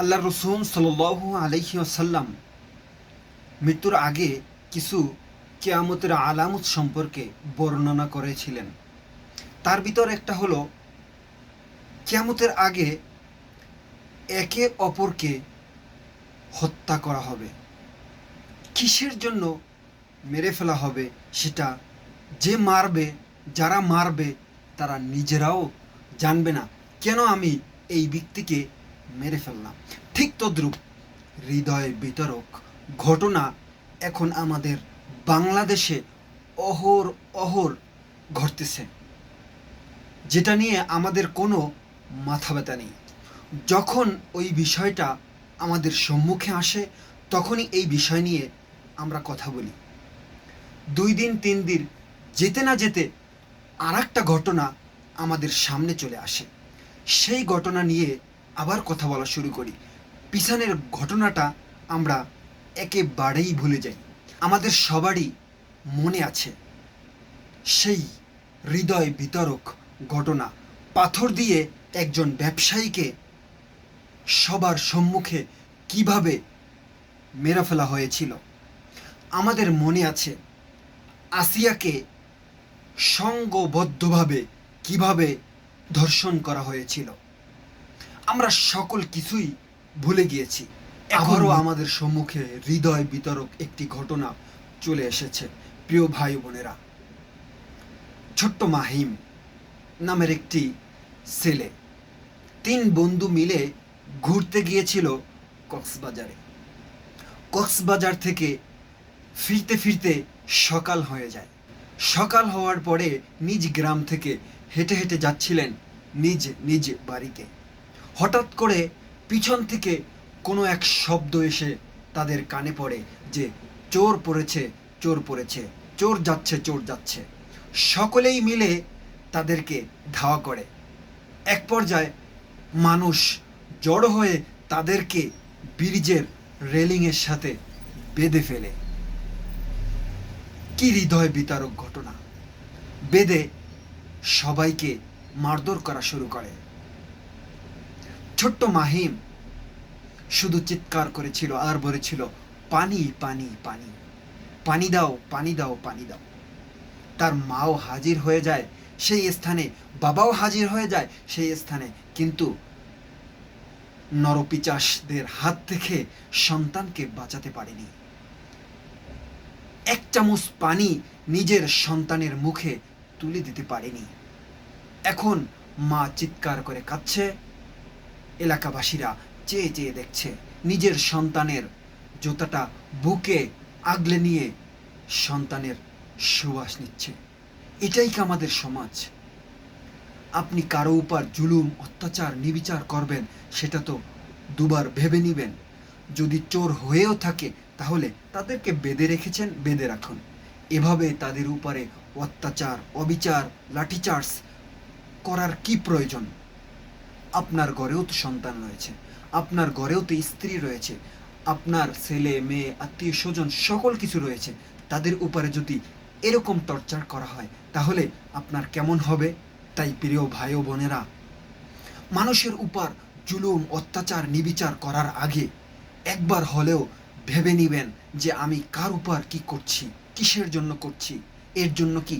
আল্লাহ রসুন সাল্লাহ আলহি আসাল্লাম মৃত্যুর আগে কিছু কেয়ামতের আলামত সম্পর্কে বর্ণনা করেছিলেন। তার ভিতর একটা হলো, কেয়ামতের আগে একে অপরকে হত্যা করা হবে। কিসের জন্য মেরে ফেলা হবে সেটা যে মারবে, যারা মারবে, তারা নিজেরাও জানবে না। কেন আমি এই ব্যক্তিকে মেরে ফেললাম। ঠিক তদ্রূপ হৃদয় বিতরক ঘটনা এখন আমাদের বাংলাদেশে অহর অহর ঘটতেছে, যেটা নিয়ে আমাদের কোনো মাথা ব্যথা নেই। যখন ওই বিষয়টা আমাদের সম্মুখে আসে, তখনই এই বিষয় নিয়ে আমরা কথা বলি। দুই দিন, তিন দিন, যেতে না যেতে আর ঘটনা আমাদের সামনে চলে আসে। সেই ঘটনা নিয়ে আবার কথা বলা শুরু করি। পিছনের ঘটনাটা আমরা একেবারেই ভুলে যাই। আমাদের সবারই মনে আছে সেই হৃদয় বিতরক ঘটনা। পাথর দিয়ে একজন ব্যবসায়ীকে সবার সম্মুখে কীভাবে মেরে ফেলা হয়েছিল? আমাদের মনে আছে আসিয়াকে সঙ্গবদ্ধভাবে কীভাবে ধর্ষণ করা হয়েছিল? আমরা সকল কিছুই ভুলে গিয়েছি। এখনও আমাদের সম্মুখে হৃদয় বিতরক একটি ঘটনা চলে এসেছে প্রিয় ভাই বোনেরা। ছোট্ট মাহিম নামের একটি ছেলে। তিন বন্ধু মিলে ঘুরতে গিয়েছিল কক্সবাজারে। কক্সবাজার থেকে ফিরতে ফিরতে সকাল হয়ে যায়। সকাল হওয়ার পরে নিজ গ্রাম থেকে হেঁটে হেঁটে যাচ্ছিলেন নিজ নিজ বাড়িতে। হঠাৎ করে পিছন থেকে কোনো এক শব্দ এসে তাদের কানে পড়ে যে, চোর পড়েছে চোর পড়েছে, চোর যাচ্ছে চোর যাচ্ছে। সকলেই মিলে তাদেরকে ধাওয়া করে। এক পর্যায়ে মানুষ জড়ো হয়ে তাদেরকে ব্রিজের রেলিংয়ের সাথে বেঁধে ফেলে। কি হৃদয় বিতারক ঘটনা! বেদে সবাইকে মারধর করা শুরু করে। ছোট্ট মাহিম শুধু চিৎকার করেছিল আর বলেছিল, পানি পানি পানি পানি দাও পানি দাও পানি দাও। তার মাও হাজির হয়ে যায় সেই স্থানে, বাবাও হাজির হয়ে যায় সেই স্থানে। কিন্তু নরপিচাসদের হাত থেকে সন্তানকে বাঁচাতে পারেনি। এক চামচ পানি নিজের সন্তানের মুখে তুলে দিতে পারেনি। এখন মা চিৎকার করে কাঁদছে। এলাকাবাসীরা চেয়ে চেয়ে দেখছে। নিজের সন্তানের জুতাটা বুকে আগলে নিয়ে সন্তানের সুবাস নিচ্ছে। এটাই কি আমাদের সমাজ? আপনি কারও উপর জুলুম, অত্যাচার, নিবিচার করবেন, সেটা তো দুবার ভেবে নিবেন। যদি চোর হয়েও থাকে, তাহলে তাদেরকে বেঁধে রেখেছেন, বেঁধে রাখুন। এভাবে তাদের উপরে অত্যাচার, অবিচার, লাঠিচার্জ করার কি প্রয়োজন? আপনার ঘরেও তো সন্তান রয়েছে, আপনার ঘরেও তো স্ত্রী রয়েছে, আপনার ছেলে, মেয়ে, আত্মীয় স্বজন, সকল কিছু রয়েছে, তাদের উপরে যদি এরকম টর্চার করা হয়, তাহলে আপনার কেমন হবে? তাই প্রিয় ভাই ও বোনেরা, মানুষের উপর জুলুম, অত্যাচার, নিবিচার করার আগে একবার হলেও ভেবে নিবেন যে আমি কার উপর কি করছি, কিসের জন্য করছি, এর জন্য কি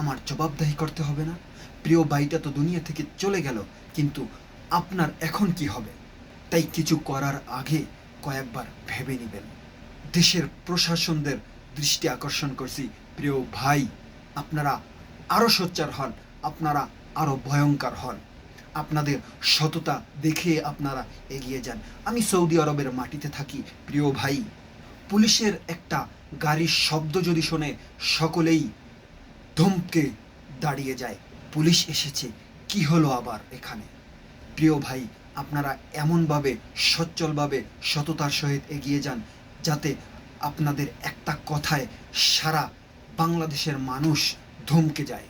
আমার জবাবদাহি করতে হবে না? প্রিয় ভাইটা তো দুনিয়া থেকে চলে গেল, কিন্তু আপনার এখন কি হবে? তাই কিছু করার আগে কয়েকবার ভেবে নেবেন। দেশের প্রশাসনদের দৃষ্টি আকর্ষণ করছি। প্রিয় ভাই, আপনারা আরও সোচ্চার হন, আপনারা আরও ভয়ঙ্কর হন। আপনাদের সততা দেখে আপনারা এগিয়ে যান। আমি সৌদি আরবের মাটিতে থাকি, প্রিয় ভাই। পুলিশের একটা গাড়ির শব্দ যদি শোনে সকলেই ধমকে দাঁড়িয়ে যায়, পুলিশ এসেছে। কি হলো আবার এখানে? প্রিয় ভাই, আপনারা এমনভাবে, সচ্ছলভাবে সততার সহিত এগিয়ে যান যাতে আপনাদের একটা কথায় সারা বাংলাদেশের মানুষ ধমকে যায়।